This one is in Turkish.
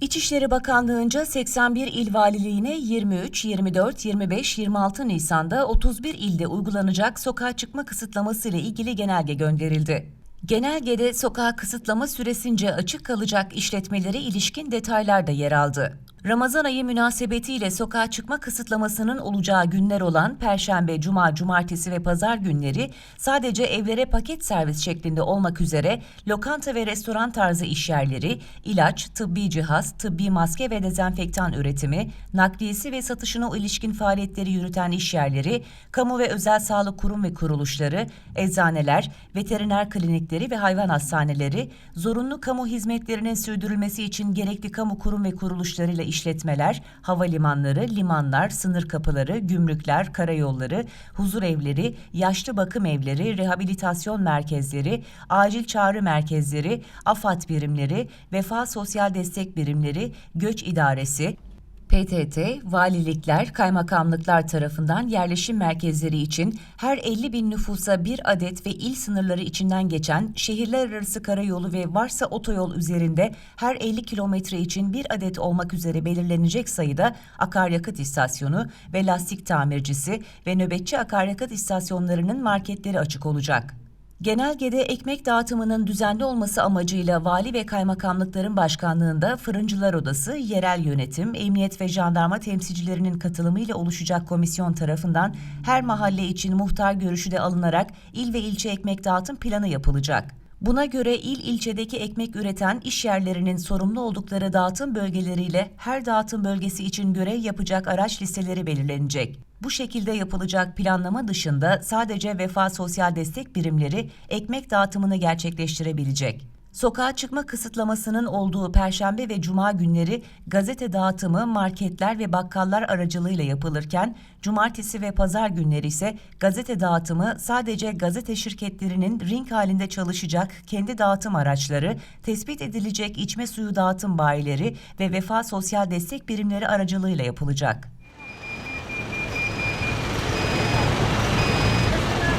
İçişleri Bakanlığı'nca 81 il valiliğine 23, 24, 25, 26 Nisan'da 31 ilde uygulanacak sokağa çıkma kısıtlaması ile ilgili genelge gönderildi. Genelgede sokağa kısıtlama süresince açık kalacak işletmelere ilişkin detaylar da yer aldı. Ramazan ayı münasebetiyle sokağa çıkma kısıtlamasının olacağı günler olan Perşembe, Cuma, Cumartesi ve Pazar günleri sadece evlere paket servis şeklinde olmak üzere lokanta ve restoran tarzı işyerleri, ilaç, tıbbi cihaz, tıbbi maske ve dezenfektan üretimi, nakliyesi ve satışına ilişkin faaliyetleri yürüten işyerleri, kamu ve özel sağlık kurum ve kuruluşları, eczaneler, veteriner klinikleri ve hayvan hastaneleri, zorunlu kamu hizmetlerinin sürdürülmesi için gerekli kamu kurum ve kuruluşlarıyla işletmeler, havalimanları, limanlar, sınır kapıları, gümrükler, karayolları, huzur evleri, yaşlı bakım evleri, rehabilitasyon merkezleri, acil çağrı merkezleri, AFAD birimleri, vefa sosyal destek birimleri, göç idaresi, PTT, valilikler, kaymakamlıklar tarafından yerleşim merkezleri için her 50 bin nüfusa bir adet ve il sınırları içinden geçen şehirler arası karayolu ve varsa otoyol üzerinde her 50 kilometre için bir adet olmak üzere belirlenecek sayıda akaryakıt istasyonu ve lastik tamircisi ve nöbetçi akaryakıt istasyonlarının marketleri açık olacak. Genelgede ekmek dağıtımının düzenli olması amacıyla vali ve kaymakamlıkların başkanlığında Fırıncılar Odası, yerel yönetim, emniyet ve jandarma temsilcilerinin katılımıyla oluşacak komisyon tarafından her mahalle için muhtar görüşü de alınarak il ve ilçe ekmek dağıtım planı yapılacak. Buna göre il ilçedeki ekmek üreten iş yerlerinin sorumlu oldukları dağıtım bölgeleriyle her dağıtım bölgesi için görev yapacak araç listeleri belirlenecek. Bu şekilde yapılacak planlama dışında sadece vefa sosyal destek birimleri ekmek dağıtımını gerçekleştirebilecek. Sokağa çıkma kısıtlamasının olduğu perşembe ve cuma günleri gazete dağıtımı marketler ve bakkallar aracılığıyla yapılırken cumartesi ve pazar günleri ise gazete dağıtımı sadece gazete şirketlerinin ring halinde çalışacak kendi dağıtım araçları, tespit edilecek içme suyu dağıtım bayileri ve vefa sosyal destek birimleri aracılığıyla yapılacak.